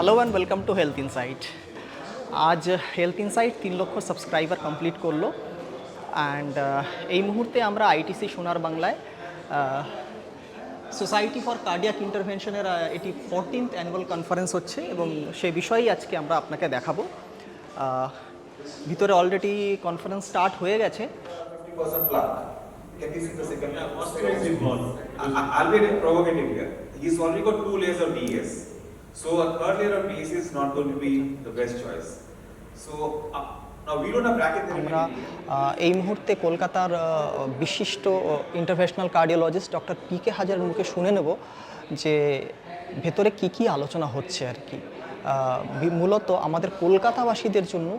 Hello and welcome to health insight আজ health insight তিন lakh subscriber complete করল। And এই মুহূর্তে আমরা আইটিসি সোনার বাংলায় সোসাইটি ফর কার্ডিয়াক ইন্টারভেনশনের এটি ফোরটিন্থ অ্যানুয়াল কনফারেন্স হচ্ছে এবং সে বিষয়েই আজকে আমরা আপনাকে দেখাবো। ভিতরে অলরেডি কনফারেন্স স্টার্ট হয়ে গেছে। I'll be provocative here. He's already got two layers of DES. So a third layer of DES is not going to be the best choice. So uh, now we don't have bracket therapy. আমরা. আহ, এই মুহূর্তে কলকাতার বিশিষ্ট international cardiologist doctor P K হাজারের মুখে শুনে নেব যে ভেতরে কি কি আলোচনা হচ্ছে আর কি মূলত আমাদের কলকাতাবাসীদের জন্য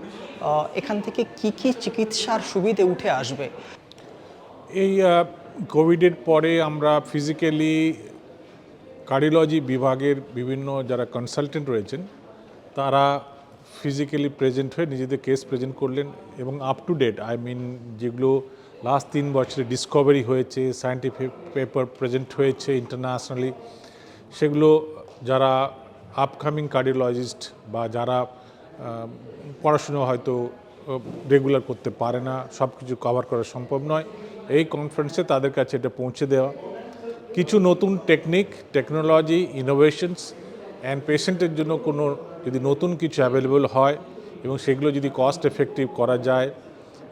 এখান থেকে কি কি চিকিৎসার সুবিধে উঠে আসবে এই কোভিডের পরে আমরা ফিজিক্যালি কার্ডিওলজি বিভাগের বিভিন্ন যারা কনসালটেন্ট রয়েছেন, তারা ফিজিক্যালি প্রেজেন্ট হয়ে নিজেদের কেস প্রেজেন্ট করলেন এবং up to date I mean যেগুলো লাস্ট তিন বছরে ডিসকভারি হয়েছে সায়েন্টিফিক পেপার প্রেজেন্ট হয়েছে ইন্টারন্যাশনালি সেগুলো যারা আপকামিং কার্ডিওলজিস্ট বা যারা পড়াশুনো হয়তো রেগুলার করতে পারে না সব কিছু কভার করা সম্ভব নয়। এই কনফারেন্সে তাদের কাছে এটা পৌঁছে দেওয়া। কিছু নতুন টেকনিক টেকনোলজি ইনোভেশনস অ্যান্ড পেশেন্টের জন্য কোনো যদি নতুন কিছু অ্যাভেলেবল হয় এবং সেগুলো যদি কস্ট এফেক্টিভ করা যায়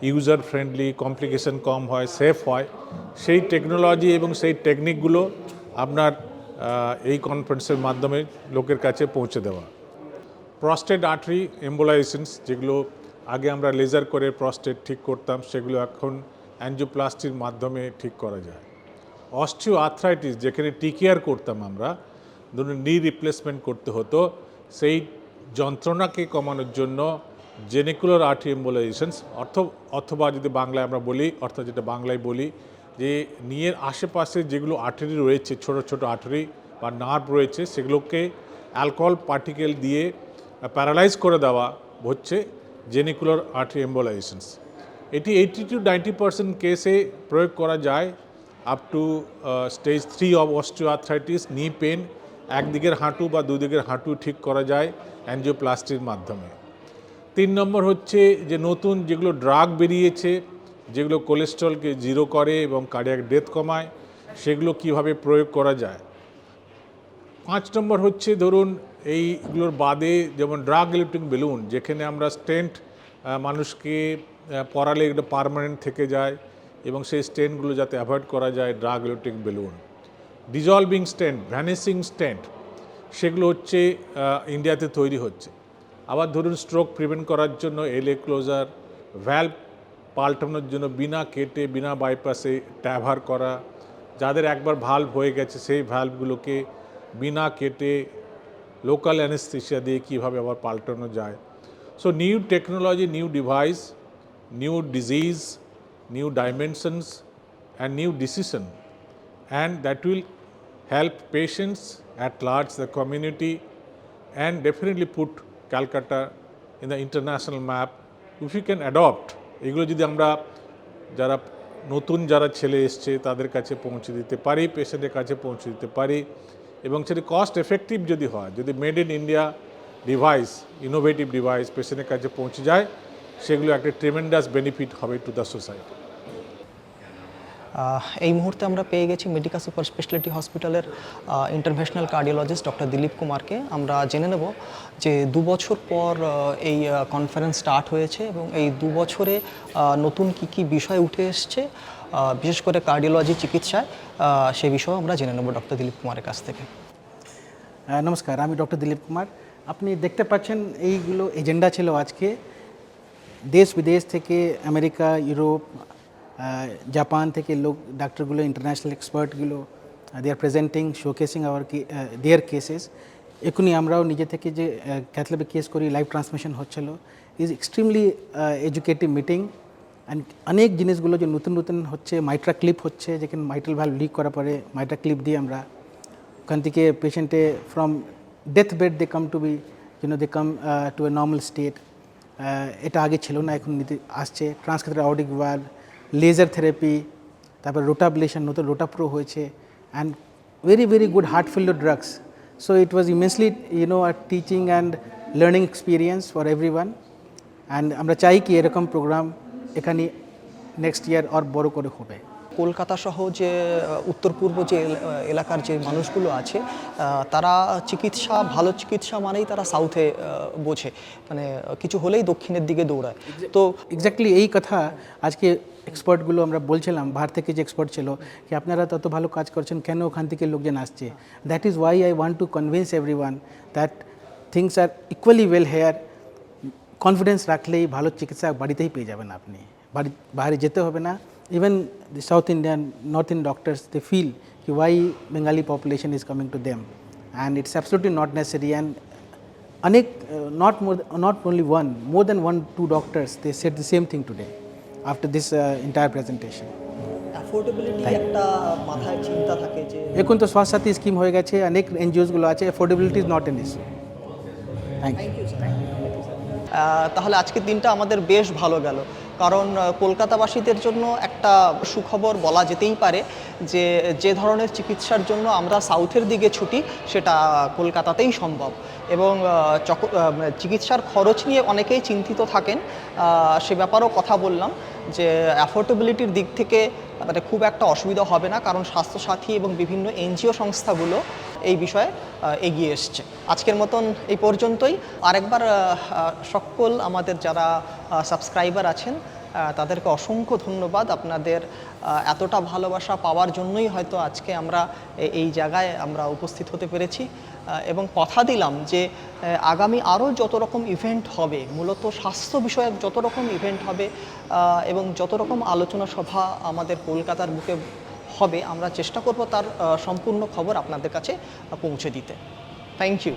ইউজার ফ্রেন্ডলি কমপ্লিকেশন কম হয় সেফ হয়, সেই টেকনোলজি এবং সেই টেকনিকগুলো আপনার এই কনফারেন্সের মাধ্যমে লোকের কাছে পৌঁছে দেওয়া। প্রস্টেট আর্টারি এম্বোলাইসেন্স যেগুলো আগে আমরা লেজার করে প্রস্টেট ঠিক করতাম, সেগুলো এখন অ্যাঞ্জিওপ্লাস্টির মাধ্যমে ঠিক করা যায়। অস্টিও আর্থ্রাইটিস যেখানে টিকেয়ার করতাম আমরা ধরুন নি রিপ্লেসমেন্ট করতে হতো। সেই যন্ত্রণাকে কমানোর জন্য জেনিকুলার আর্টারি এম্বোলাইজেশনস অর্থ, অথবা যদি বাংলায় আমরা বলি, অর্থাৎ যেটা বাংলায় বলি, যে নিয়ের আশেপাশে যেগুলো আর্টারি রয়েছে, ছোট ছোট আর্টারি বা নার্ভ রয়েছে, সেগুলোকে অ্যালকোহল পার্টিকেল দিয়ে প্যারালাইজ করে দেওয়া হচ্ছে জেনিকুলার আর্টারি এম্বোলাইজেশনস এটি এইটি টু নাইনটি পার্সেন্ট কেসে প্রয়োগ করা যায়। Up to stage three of osteoarthritis knee pain একদিকের হাঁটু বা দুদিকের হাঁটু ঠিক করা যায় অ্যাঞ্জিওপ্লাস্টির মাধ্যমে। তিন নম্বর হচ্ছে যে নতুন যেগুলো ড্রাগ বেরিয়েছে, যেগুলো কোলেস্ট্রলকে জিরো করে এবং কার্ডিয়াক ডেথ কমায়, সেগুলো কীভাবে প্রয়োগ করা যায়। পাঁচ নম্বর হচ্ছে ধরুন এইগুলোর বাদে যেমন ড্রাগ ইলেকট্রিক বেলুন যেখানে আমরা স্টেন্ট মানুষকে পরালে এটা পারমানেন্ট থেকে যায় এবং সেই স্টেন্টগুলো যাতে অ্যাভয়েড করা যায়, drug, electric balloon. Dissolving stent vanishing stent সেগুলো হচ্ছে ইন্ডিয়াতে তৈরি হচ্ছে। আবার ধরুন স্ট্রোক প্রিভেন্ট করার জন্য এলএ ক্লোজার, ভ্যালভ পাল্টানোর জন্য বিনা কেটে, বিনা বাইপাসে ট্যাভার করা। যাদের একবার ভাল্ভ হয়ে গেছে, সেই ভ্যালভগুলোকে বিনা কেটে লোকাল অ্যানেস্থেশিয়া দিয়ে কীভাবে আবার পাল্টানো যায়। So new technology new device new disease new dimensions and new decision and that will help patients at large, the community, and definitely put Calcutta in the international map. If we can adopt, এগুলো যদি আমরা যারা নতুন যারা ছেলে এসছে তাদের কাছে পৌঁছে দিতে পারি পেশেন্টের কাছে পৌঁছে দিতে পারি এবং সেটি কস্ট এফেক্টিভ যদি হয় যদি made in India device innovative device পেশেন্টের কাছে পৌঁছে যায় সেগুলো একটা ট্রিমেন্ডাস বেনিফিট হবে টু দ্য সোসাইটি এই মুহূর্তে আমরা পেয়ে গেছি মেডিকা সুপার স্পেশালিটি হসপিটালের ইন্টারন্যাশনাল কার্ডিওলজিস্ট ডক্টর দিলীপ কুমারকে। আমরা জেনে নেব যে দু বছর পর এই কনফারেন্স স্টার্ট হয়েছে এবং এই দু বছরে নতুন কি কি বিষয় উঠে এসছে বিশেষ করে কার্ডিওলজি চিকিৎসায় সে বিষয়ে আমরা জেনে নেব ডক্টর দিলীপ কুমারের কাছ থেকে। নমস্কার, আমি ডক্টর দিলীপ কুমার। আপনি দেখতে পাচ্ছেন এইগুলো এজেন্ডা ছিল আজকে। দেশ বিদেশ থেকে আমেরিকা ইউরোপ জাপান থেকে লোক, ডাক্তারগুলো international এক্সপার্টগুলো they are presenting showcasing our their cases এখনই আমরাও নিজে থেকে যে ক্যাথলেবে কেস করি লাইভ ট্রান্সমিশন হচ্ছিল। Is extremely educative meeting and অনেক জিনিসগুলো যে নতুন নতুন হচ্ছে মাইট্রা ক্লিপ হচ্ছে যেখানে মাইট্রাল ভ্যালভ লিক করার পরে মাইট্রা ক্লিপ দিয়ে আমরা ওখান থেকে পেশেন্টে from death bed they come to be you know they come to a normal state এটা আগে ছিল না, এখন আসছে। ট্রান্সকেটার আউডিক ওয়াল লেজার থেরাপি তারপর রোটাবলেশন নতুন রোটাপ্রো হয়েছে and very very good heart field drugs So it was immensely, you know, a teaching and learning experience for everyone. And আমরা চাই কি এরকম প্রোগ্রাম এখানে নেক্সট ইয়ার আর বড় করে হবে কলকাতা সহ যে উত্তর পূর্ব যে এলাকার যে মানুষগুলো আছে তারা চিকিৎসা ভালো চিকিৎসা মানেই তারা সাউথে বোঝে। মানে কিছু হলেই দক্ষিণের দিকে দৌড়ায়। তো এক্স্যাক্টলি এই কথা আজকে এক্সপার্টগুলো আমরা বলছিলাম বাহার থেকে যে এক্সপার্ট ছিল কি আপনারা তত ভালো কাজ করছেন কেন ওখান থেকে লোকজন আসছে? That is why I want to convince every one that things are equally well here confidence রাখলেই ভালো চিকিৎসা বাড়িতেই পেয়ে যাবেন আপনি। বাড়ি বাইরে যেতে হবে না। Even the south Indian north Indian doctors they feel কি why Bengali population is coming to them and it's absolutely not necessary and Anek, uh, not more, not only one, more than one, two doctors, they said the same thing today after this uh, entire presentation. এখন তো স্বাস্থ্য সাথী scheme হয়ে গেছে অনেক এনজিওসগুলো আছে affordability is not an issue thank you ah, তাহলে আজকের দিনটা আমাদের বেশ ভালো গেল। কারণ কলকাতাবাসীদের জন্য একটা সুখবর বলা যেতেই পারে যে যে ধরনের চিকিৎসার জন্য আমরা সাউথের দিকে ছুটি, সেটা কলকাতাতেই সম্ভব। এবং চিকিৎসার খরচ নিয়ে অনেকেই চিন্তিত থাকেন। সে ব্যাপারেও কথা বললাম। যে অ্যাফোর্ডেবিলিটির দিক থেকে মানে খুব একটা অসুবিধা হবে না, কারণ স্বাস্থ্যসাথী এবং বিভিন্ন এনজিও সংস্থাগুলো এই বিষয়ে এগিয়ে এসছে। আজকের মতন এই পর্যন্তই। আরেকবার সকল আমাদের যারা সাবস্ক্রাইবার আছেন তাদেরকে অসংখ্য ধন্যবাদ। আপনাদের এতটা ভালোবাসা পাওয়ার জন্যই হয়তো আজকে আমরা এই জায়গায় আমরা উপস্থিত হতে পেরেছি। এবং কথা দিলাম যে আগামী আরও যত রকম ইভেন্ট হবে, মূলত স্বাস্থ্য বিষয়ক যত রকম ইভেন্ট হবে এবং যত রকম আলোচনা সভা আমাদের কলকাতার বুকে হবে, আমরা চেষ্টা করব তার সম্পূর্ণ খবর আপনাদের কাছে পৌঁছে দিতে। Thank you